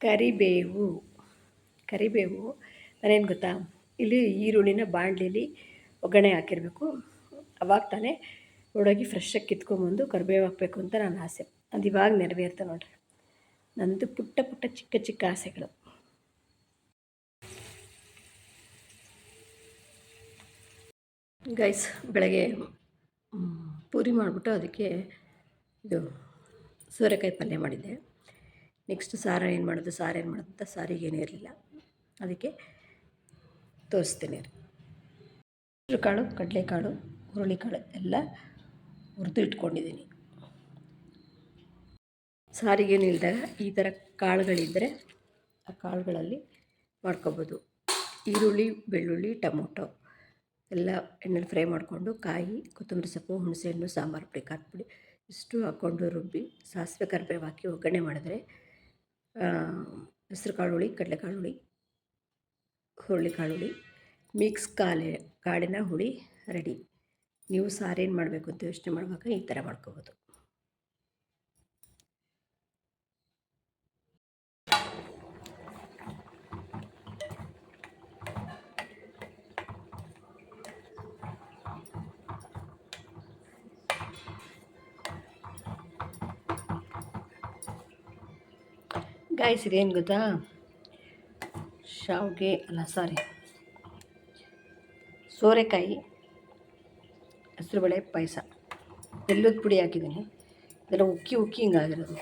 ಕರಿಬೇವು. ಕರಿಬೇವು. ನಾನೇನು ಗೊತ್ತಾ? ಇಲ್ಲಿ ಈರುಳ್ಳಿನ ಬಾಣಲಿಲಿ ಒಗ್ಗರಣೆ ಹಾಕಿರಬೇಕು. ಅವಾಗ ತಾನೇ ಒಡಗಿ ಫ್ರೆಶ್ಶಾಗಿ ಕಿತ್ಕೊಂಬಂದು ಕರಿಬೇವು ಹಾಕಬೇಕು ಅಂತ ನನ್ನ ಆಸೆ. ಅದು ಇವಾಗ ನೆರವೇರ್ತ ನೋಡ್ರಿ. ನಂದು ಪುಟ್ಟ ಪುಟ್ಟ ಚಿಕ್ಕ ಚಿಕ್ಕ ಆಸೆಗಳು. ಗೈಸ್ ಬೆಳಗ್ಗೆ ಪೂರಿ ಮಾಡಿಬಿಟ್ಟು ಅದಕ್ಕೆ ಇದು ಸೋರೆಕಾಯಿ ಪಲ್ಯ ಮಾಡಿದ್ದೆ. ನೆಕ್ಸ್ಟ್ ಸಾರ ಏನು ಮಾಡೋದು? ಸಾರು ಏನು ಮಾಡೋದು ಅಂತ ಸಾರಿಗೆ ಏನೂ ಇರಲಿಲ್ಲ. ಅದಕ್ಕೆ ತೋರಿಸ್ತೀನಿ. ಕಾಳು ಕಡಲೆಕಾಳು ಹುರುಳಿಕಾಳು ಎಲ್ಲ ಹುರಿದು ಇಟ್ಕೊಂಡಿದ್ದೀನಿ. ಸಾರಿಗೇನು ಇಲ್ದಾಗ ಈ ಥರ ಕಾಳುಗಳಿದ್ದರೆ ಆ ಕಾಳುಗಳಲ್ಲಿ ಮಾಡ್ಕೊಬೋದು. ಈರುಳ್ಳಿ, ಬೆಳ್ಳುಳ್ಳಿ, ಟೊಮೊಟೊ ಎಲ್ಲ ಎಣ್ಣೆಲಿ ಫ್ರೈ ಮಾಡಿಕೊಂಡು ಕಾಯಿ, ಕೊತ್ತಂಬರಿ ಸೊಪ್ಪು, ಹುಣಸೆಹಣ್ಣು, ಸಾಂಬಾರು ಪುಡಿ ಖಾರದ ಇಷ್ಟು ಹಾಕ್ಕೊಂಡು ರುಬ್ಬಿ ಸಾಸಿವೆ ಕರ್ಬೇವು ಹಾಕಿ ಒಗ್ಗರಣೆ ಮಾಡಿದ್ರೆ ಹೆಸ್ರು ಕಾಳು ಹುಳಿ ಕಡಲೆಕಾಳು ಹುಳಿ ಹುರುಳಿಕಾಳು ಹುಳಿ ಮಿಕ್ಸ್ ಕಾಲೆ ಕಾಳಿನ ಹುಳಿ ರೆಡಿ ನೀವು ಸಾರೇನು ಮಾಡಬೇಕು ಅಂತ ಯೋಚನೆ ಮಾಡುವಾಗ ಈ ಥರ ಮಾಡ್ಕೋಬೋದು. ಗಾಯ್ಸ್ ಇದೇನು ಗೊತ್ತಾ? ಶಾವಿಗೆ ಅಲ್ಲ ಸಾರಿ ಸೋರೆಕಾಯಿ ಹೆಸ್ರುಬೇಳೆ ಪಾಯಸ. ಬೆಲ್ಲದ ಪುಡಿ ಹಾಕಿದ್ದೀನಿ. ಇದೆಲ್ಲ ಉಕ್ಕಿ ಉಕ್ಕಿ ಹಿಂಗಾಗಿರೋದು.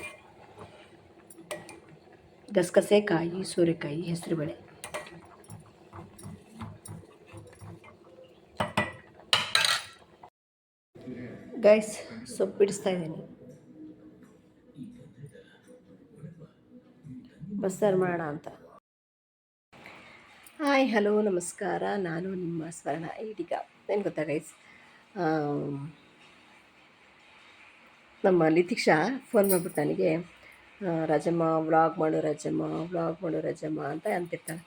ಗಸಗಸೆ ಕಾಯಿ ಸೋರೆಕಾಯಿ ಹೆಸರುಬೇಳೆ ಗೈಸ್ ಸೊಪ್ಪು ಬಿಡಿಸ್ತಾ ಇದ್ದೀನಿ. ಬಸ್ಸಾರು ಮಾಡೋಣ ಅಂತ. ಹಾಯ್ ಹಲೋ ನಮಸ್ಕಾರ. ನಾನು ನಿಮ್ಮ ಸ್ವರ್ಣ. ಈಡೀಗ ಏನು ಗೊತ್ತಾ ಗೈಸ್ ನಮ್ಮ ಲಿತಿಕ್ಷಾ ಫೋನ್ ಮಾಡಿಬಿಟ್ಟು ನನಗೆ. ರಾಜಮ್ಮ ವ್ಲಾಗ್ ಮಾಡು ರಾಜಮ್ಮ ವ್ಲಾಗ್ ಮಾಡು ರಾಜಮ್ಮ ಅಂತ ಅಂತಿರ್ತಾಳೆ.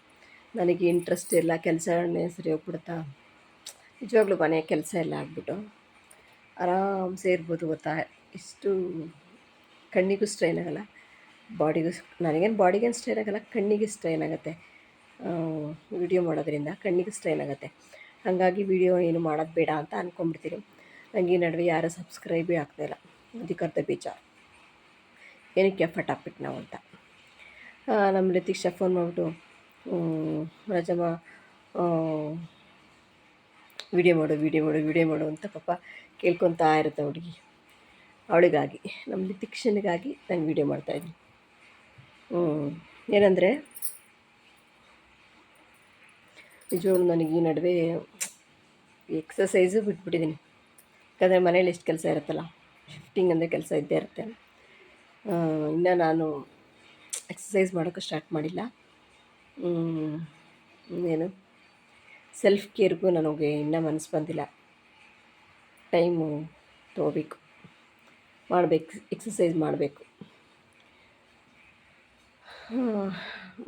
ನನಗೆ ಇಂಟ್ರೆಸ್ಟ್ ಇಲ್ಲ ಕೆಲಸ ಸರಿ ಹೋಗ್ಬಿಡುತ್ತಾ? ನಿಜವಾಗ್ಲೂ ಮನೆ ಕೆಲಸ ಎಲ್ಲ ಆಗ್ಬಿಟ್ಟು ಆರಾಮ್ ಸೇರ್ಬೋದು ಗೊತ್ತಾ? ಇಷ್ಟು ಕಣ್ಣಿಗೂ ಸ್ಟ್ರೈನ್ ಆಗಲ್ಲ. ಬಾಡಿಗೂ ನನಗೇನು ಬಾಡಿಗೇನು ಸ್ಟ್ರೈನ್ ಆಗಲ್ಲ, ಕಣ್ಣಿಗೆ ಸ್ಟ್ರೈನ್ ಆಗುತ್ತೆ. ವಿಡಿಯೋ ಮಾಡೋದ್ರಿಂದ ಕಣ್ಣಿಗೆ ಸ್ಟ್ರೈನ್ ಆಗುತ್ತೆ. ಹಾಗಾಗಿ ವಿಡಿಯೋ ಏನು ಮಾಡೋದು ಬೇಡ ಅಂತ ಅಂದ್ಕೊಂಬಿಡ್ತೀನಿ ನನಗೆ ಈ ನಡುವೆ ಯಾರೂ ಸಬ್ಸ್ಕ್ರೈಬೇ ಆಗ್ತಾಯಿಲ್ಲ ಅಧಿಕಾರದ ಬೀಜ ಏನಕ್ಕೆ ಎಫರ್ಟ್ ಹಾಕ್ಬಿಟ್ಟು ನಾವು ಅಂತ. ನಮ್ಮ ಲತೀಕ್ಷಾ ಫೋನ್ ಮಾಡಿಬಿಟ್ಟು ರಜಮ್ಮ ವಿಡಿಯೋ ಮಾಡು ವಿಡಿಯೋ ಮಾಡು ವಿಡಿಯೋ ಮಾಡು ಅಂತ ಪಾಪ ಕೇಳ್ಕೊತಾ ಇರುತ್ತೆ ಹುಡುಗಿ. ಅವಳಿಗಾಗಿ, ನಮ್ಮ ಲಿತಿಕ್ಷನಿಗಾಗಿ ನಾನು ವಿಡಿಯೋ ಮಾಡ್ತಾಯಿದ್ದೀನಿ ಏನಂದರೆ, ನಿಜವಾಗ್ಲೂ ನನಗೆ ಈ ನಡುವೆ ಎಕ್ಸಸೈಸು ಬಿಟ್ಬಿಟ್ಟಿದ್ದೀನಿ ಯಾಕಂದರೆ ಮನೇಲಿ ಎಷ್ಟು ಕೆಲಸ ಇರುತ್ತಲ್ಲ ಶಿಫ್ಟಿಂಗ್ ಅಂದರೆ ಕೆಲಸ ಇದ್ದೇ ಇರುತ್ತೆ. ಇನ್ನು ನಾನು ಎಕ್ಸಸೈಸ್ ಮಾಡೋಕ್ಕೆ ಸ್ಟಾರ್ಟ್ ಮಾಡಿಲ್ಲ. ಏನು ಸೆಲ್ಫ್ ಕೇರ್ಗೂ ನನಗೆ ಇನ್ನೂ ಮನಸ್ಸು ಬಂದಿಲ್ಲ. ಟೈಮು ತೋಬೇಕು ಮಾಡಬೇಕು ಎಕ್ಸಸೈಸ್ ಮಾಡಬೇಕು.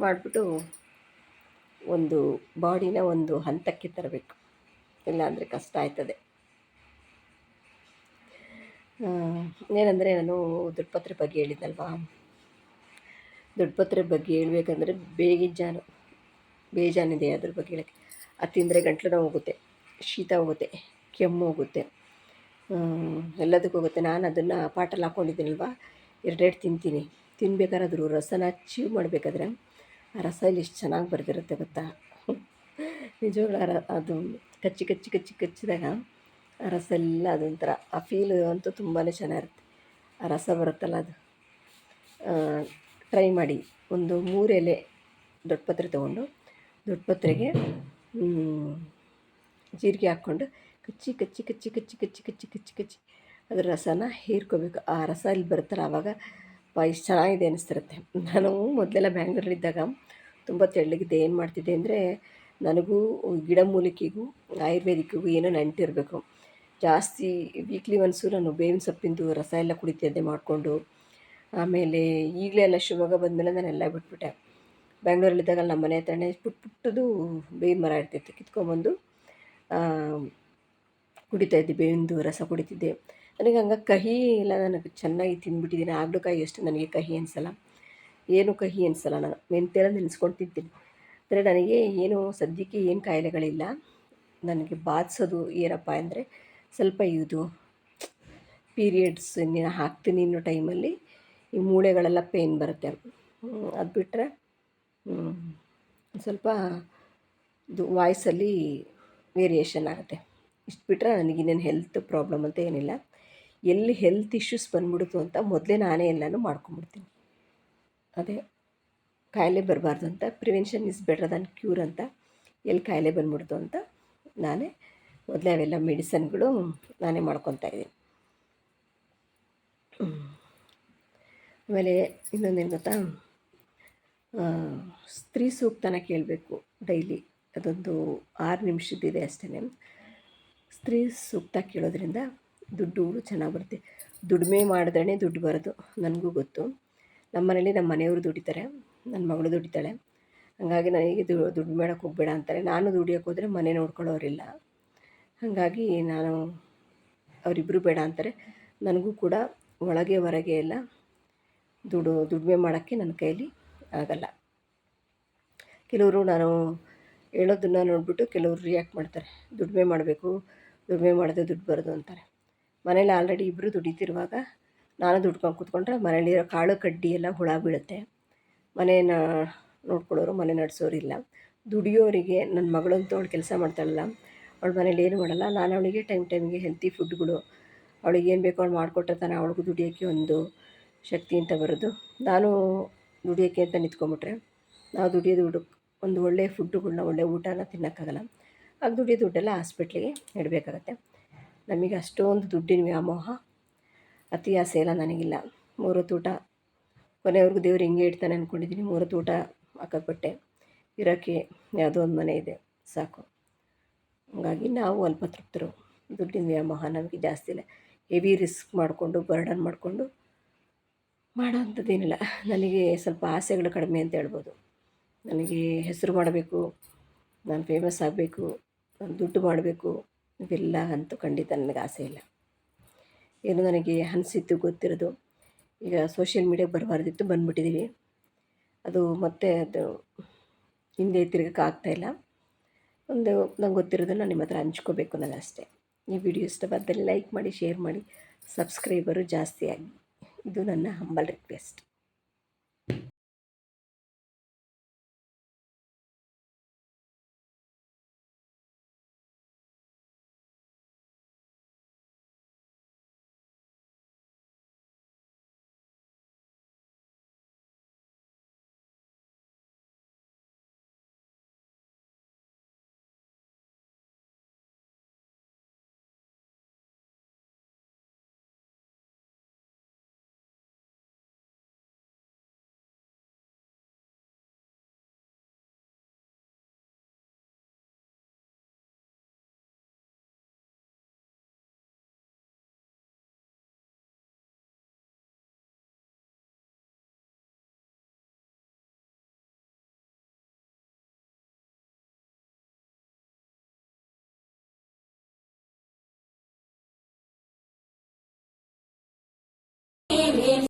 ಮಾಡಿಬಿಟ್ಟು ಒಂದು ಬಾಡಿನ ಒಂದು ಹಂತಕ್ಕೆ ತರಬೇಕು. ಇಲ್ಲಾಂದರೆ ಕಷ್ಟ ಆಯ್ತದೆ. ಏನಂದರೆ ನಾನು ದುಡ್ಪತ್ರೆ ಬಗ್ಗೆ ಹೇಳಿದ್ದಲ್ವಾ ದುಡ್ಪತ್ರೆ ಬಗ್ಗೆ ಹೇಳ್ಬೇಕಂದ್ರೆ ಬೇಗಿಜ್ಜಾನು ಬೇಜಾನಿದೆ ಅದ್ರ ಬಗ್ಗೆ ಹೇಳಕ್ಕೆ. ಅದು ತಿಂದರೆ ಗಂಟ್ಲು ಹೋಗುತ್ತೆ, ಶೀತ ಹೋಗುತ್ತೆ, ಕೆಮ್ಮು ಹೋಗುತ್ತೆ. ಎಲ್ಲದಕ್ಕೂ ಹೋಗುತ್ತೆ. ನಾನು ಅದನ್ನು ಪಾಟಲ್ಲಿ ಹಾಕ್ಕೊಂಡಿದ್ದೀನಲ್ವ ಎರಡೆರಡು ತಿಂತೀನಿ. ತಿನ್ಬೇಕಾದ್ರೆ ರಸನ ಚೀವ್ ಮಾಡಬೇಕಾದ್ರೆ ಆ ರಸ ಇಲ್ಲಿ ಎಷ್ಟು ಚೆನ್ನಾಗಿ ಬರೆದಿರುತ್ತೆ ಗೊತ್ತಾ ನಿಜವಾಗ್ಲೂ ಅದು ಕಚ್ಚಿ ಕಚ್ಚಿ ಕಚ್ಚಿ ಕಚ್ಚಿದಾಗ ಆ ರಸ ಎಲ್ಲ ಅದೊಂಥರ ಆ ಫೀಲ್ ಅಂತೂ ತುಂಬಾ ಚೆನ್ನಾಗಿರುತ್ತೆ ಆ ರಸ ಬರುತ್ತಲ್ಲ ಅದು ಟ್ರೈ ಮಾಡಿ ಒಂದು ಮೂರು ಎಲೆ ದೊಡ್ಡಪತ್ರೆ ತೊಗೊಂಡು ದೊಡ್ಡಪತ್ರೆಗೆ ಜೀರಿಗೆ ಹಾಕ್ಕೊಂಡು ಕಚ್ಚಿ ಕಚ್ಚಿ ಕಚ್ಚಿ ಕಚ್ಚಿ ಕಚ್ಚಿ ಕಚ್ಚಿ ಕಚ್ಚಿ ಕಚ್ಚಿ ಅದರ ರಸನ ಹೀರ್ಕೋಬೇಕು ಆ ರಸ ಇಲ್ಲಿ ಬರುತ್ತಲ್ಲ ಆವಾಗ ಇಷ್ಟು ಚೆನ್ನಾಗಿದೆ ಅನಿಸ್ತಿರುತ್ತೆ. ನಾನು ಮೊದಲೆಲ್ಲ ಬ್ಯಾಂಗ್ಳೂರಲ್ಲಿದ್ದಾಗ ತುಂಬ ತೆಳ್ಳಗಿದ್ದೆ. ಏನು ಮಾಡ್ತಿದ್ದೆ ಅಂದರೆ ನನಗೂ ಗಿಡಮೂಲಿಕೆಗೂ ಆಯುರ್ವೇದಿಕ್ಕಿಗೂ ಏನೋ ನಂಟಿರಬೇಕು ಜಾಸ್ತಿ ವೀಕ್ಲಿ ಒನ್ಸು ನಾನು ಬೇವಿನ ಸೊಪ್ಪಿಂದು ರಸ ಎಲ್ಲ ಕುಡಿತಿದ್ದೆ ಮಾಡಿಕೊಂಡು. ಆಮೇಲೆ ಈಗಲೇ ಎಲ್ಲ ಶಿವಮೊಗ್ಗ ಬಂದಮೇಲೆ ನಾನೆಲ್ಲ ಬಿಟ್ಬಿಟ್ಟೆ. ಬ್ಯಾಂಗ್ಳೂರಲ್ಲಿದ್ದಾಗ ನಮ್ಮ ಮನೆ ಹತ್ರನೇ ಪುಟ್ಟ ಪುಟ್ಟದು ಬೇವಿನ ಮರ ಇರ್ತಿತ್ತು. ಕಿತ್ಕೊಂಬಂದು ಕುಡಿತಾಯಿದ್ದೆ ಬೇವಿಂದು ರಸ ಕುಡಿತಿದ್ದೆ. ನನಗೆ ಹಂಗೆ ಕಹಿ ಇಲ್ಲ, ನನಗೆ ಚೆನ್ನಾಗಿ ತಿಂದ್ಬಿಟ್ಟಿದ್ದೀನಿ ಕಾಯಿ ಎಷ್ಟು ನನಗೆ ಕಹಿ ಅನಿಸಲ್ಲ. ಏನು ಕಹಿ ಅನಿಸಲ್ಲ ನಾನು. ಮೆಂತೆಲ್ಲ ನೆನೆಸ್ಕೊಂಡು ತಿಂತೀನಿ. ಅಂದರೆ ನನಗೆ ಏನು, ಸದ್ಯಕ್ಕೆ ಏನು ಕಾಯಿಲೆಗಳಿಲ್ಲ. ನನಗೆ ಬಾಧಿಸೋದು ಏನಪ್ಪ ಅಂದರೆ ಸ್ವಲ್ಪ ಇದು ಪೀರಿಯಡ್ಸ್ ನೀನು ಹಾಕ್ತೀನಿ ಅನ್ನೋ ಟೈಮಲ್ಲಿ. ಈ ಮೂಳೆಗಳೆಲ್ಲ ಪೇಯ್ನ್ ಬರುತ್ತೆ. ಅದು ಬಿಟ್ಟರೆ ಸ್ವಲ್ಪ ಇದು ವಾಯ್ಸಲ್ಲಿ ವೇರಿಯೇಷನ್ ಆಗುತ್ತೆ. ಇಷ್ಟು ಬಿಟ್ಟರೆ ನನಗಿನ್ನೇನು ಹೆಲ್ತ್ ಪ್ರಾಬ್ಲಮ್ ಅಂತ ಏನಿಲ್ಲ. ಎಲ್ಲಿ ಹೆಲ್ತ್ ಇಶ್ಯೂಸ್ ಬಂದ್ಬಿಡ್ತು ಅಂತ ಮೊದಲೇ ನಾನೇ ಎಲ್ಲನೂ ಮಾಡ್ಕೊಂಬಿಡ್ತೀನಿ. ಅದೇ ಕಾಯಿಲೆ ಬರಬಾರ್ದು ಅಂತ prevention is better than cure ಅಂತ ಎಲ್ಲಿ ಕಾಯಿಲೆ ಬಂದ್ಬಿಡ್ತು ಅಂತ ನಾನೇ ಮೊದಲೇ ಅವೆಲ್ಲ ಮೆಡಿಸನ್ಗಳು ನಾನೇ ಮಾಡ್ಕೊತಾ ಇದ್ದೀನಿ. ಆಮೇಲೆ ಇನ್ನೊಂದೇನು ಗೊತ್ತಾ? ಆ, ಸ್ತ್ರೀ ಸೂಕ್ತನ ಕೇಳಬೇಕು ಡೈಲಿ ಅದೊಂದು ಆರು ನಿಮಿಷದ್ದಿದೆ ಅಷ್ಟೇ ಸ್ತ್ರೀ ಸೂಕ್ತ ಕೇಳೋದ್ರಿಂದ ದುಡ್ಡು ಚೆನ್ನಾಗಿ ಬರುತ್ತೆ. ದುಡಿಮೆ ಮಾಡಿದ್ರೇ ದುಡ್ಡು ಬರೋದು, ನನಗೂ ಗೊತ್ತು. ನಮ್ಮ ಮನೇಲಿ ನಮ್ಮ ಮನೆಯವರು ದುಡಿತಾರೆ ನನ್ನ ಮಗಳು ದುಡಿತಾಳೆ. ಹಾಗಾಗಿ ನನಗೆ ದು ದುಡ್ಡು ಮಾಡೋಕ್ಕೆ ಹೋಗ್ಬೇಡ ಅಂತಾರೆ. ನಾನು ದುಡಿಯೋಕೆ ಹೋದರೆ ಮನೆ ನೋಡ್ಕೊಳ್ಳೋರಿಲ್ಲ. ಹಾಗಾಗಿ ನಾನು ಅವರಿಬ್ಬರು ಬೇಡ ಅಂತಾರೆ. ನನಗೂ ಕೂಡ ಒಳಗೆ ಹೊರಗೆ ಎಲ್ಲ ದುಡು ದುಡಿಮೆ ಮಾಡೋಕ್ಕೆ ನನ್ನ ಕೈಲಿ ಆಗಲ್ಲ. ಕೆಲವರು ನಾನು ಹೇಳೋದನ್ನ ನೋಡಿಬಿಟ್ಟು ಕೆಲವರು ರಿಯಾಕ್ಟ್ ಮಾಡ್ತಾರೆ. ದುಡಿಮೆ ಮಾಡಬೇಕು ದುಡಿಮೆ ಮಾಡಿದ್ರೆ ದುಡ್ಡು ಬರೋದು ಅಂತಾರೆ. ಮನೇಲಿ ಆಲ್ರೆಡಿ ಇಬ್ಬರು ದುಡಿತಿರುವಾಗ ನಾನು ದುಡ್ಕೊಂಡು ಕೂತ್ಕೊಂಡ್ರೆ ಮನೇಲಿರೋ ಕಾಳು, ಕಡ್ಡಿ ಎಲ್ಲ ಹುಳ ಬೀಳುತ್ತೆ. ಮನೇನ ನೋಡ್ಕೊಳ್ಳೋರು, ಮನೆ ನಡೆಸೋರಿಲ್ಲ ದುಡಿಯೋರಿಗೆ ನನ್ನ ಮಗಳಂತೂ ಅವಳು ಕೆಲಸ ಮಾಡ್ತಾಳಲ್ಲ, ಅವಳು ಮನೇಲಿ ಏನು ಮಾಡಲ್ಲ. ನಾನು ಅವಳಿಗೆ ಟೈಮ್ ಟೈಮಿಗೆ ಹೆಲ್ತಿ ಫುಡ್ಗಳು ಅವಳಿಗೆ ಏನು ಬೇಕೋ ಅವ್ಳು ಮಾಡಿಕೊಟ್ರೆ ತಾನೆ ಅವಳಿಗೂ ದುಡಿಯೋಕ್ಕೆ ಒಂದು ಶಕ್ತಿ ಅಂತ ಬರೋದು. ನಾನು ದುಡಿಯೋಕ್ಕೆ ಅಂತ ನಿಂತ್ಕೊಂಬಿಟ್ರೆ ನಾವು ದುಡಿಯೋದು ದುಡ್ಡು ಒಂದು ಒಳ್ಳೆಯ ಫುಡ್ಡುಗಳ್ನ ಒಳ್ಳೆಯ ಊಟನ ತಿನ್ನೋಕ್ಕಾಗಲ್ಲ. ಆಗ ದುಡಿಯೋ ದುಡ್ಡೆಲ್ಲ ಹಾಸ್ಪಿಟ್ಲಿಗೆ ಇಡಬೇಕಾಗತ್ತೆ. ನಮಗೆ ಅಷ್ಟೊಂದು ದುಡ್ಡಿನ ವ್ಯಾಮೋಹ, ಅತಿ ಆಸೆ ಎಲ್ಲ ನನಗಿಲ್ಲ. ಮೂರು ತೂಟ, ಕೊನೆವರೆಗೂ ದೇವ್ರು ಹಿಂಗೆ ಇಡ್ತಾನೆ ಅಂದ್ಕೊಂಡಿದ್ದೀನಿ ಮೂರು ತೂಟ ಹಾಕಕ್ಬಿಟ್ಟೆ ಇರೋಕ್ಕೆ ಯಾವುದೋ ಒಂದು ಮನೆ ಇದೆ. ಸಾಕು. ಹಂಗಾಗಿ ನಾವು ಅಲ್ಪ ತೃಪ್ತರು. ದುಡ್ಡಿನ ವ್ಯಾಮೋಹ ನಮಗೆ ಜಾಸ್ತಿ ಇಲ್ಲ. ಹೆವಿ ರಿಸ್ಕ್ ಮಾಡಿಕೊಂಡು, ಬರ್ಡನ್ ಮಾಡಿಕೊಂಡು ಮಾಡೋ ಅಂಥದ್ದೇನಿಲ್ಲ ನನಗೆ ಸ್ವಲ್ಪ ಆಸೆಗಳು ಕಡಿಮೆ ಅಂತ ಹೇಳ್ಬೋದು. ನನಗೆ ಹೆಸರು ಮಾಡಬೇಕು, ನಾನು ಫೇಮಸ್ ಆಗಬೇಕು, ನಾನು ದುಡ್ಡು ಮಾಡಬೇಕು. ಇವೆಲ್ಲ ಅಂತೂ ಖಂಡಿತ ನನಗೆ ಆಸೆ ಇಲ್ಲ. ಏನು ನನಗೆ ಅನಿಸಿದ್ದು ಗೊತ್ತಿರೋದು, ಈಗ ಸೋಷಿಯಲ್ ಮೀಡಿಯಾಗೆ ಬರಬಾರ್ದಿತ್ತು ಬಂದ್ಬಿಟ್ಟಿದ್ದೀವಿ ಅದು ಮತ್ತೆ ಅದು ಹಿಂದೆ ತಿರ್ಗಕ್ಕೆ ಇಲ್ಲ. ಒಂದು ನಂಗೆ ಗೊತ್ತಿರೋದನ್ನು ನಿಮ್ಮ ಹತ್ರ ಹಂಚ್ಕೋಬೇಕು ನಾನು ಅಷ್ಟೇ ಈ ವಿಡಿಯೋ ಇಷ್ಟವಾದಲ್ಲಿ ಲೈಕ್ ಮಾಡಿ ಶೇರ್ ಮಾಡಿ ಸಬ್ಸ್ಕ್ರೈಬರು ಜಾಸ್ತಿ ಆಗಿ. ಇದು ನನ್ನ ಹಂಬಲ್ ರಿಕ್ವೆಸ್ಟ್ experiencia.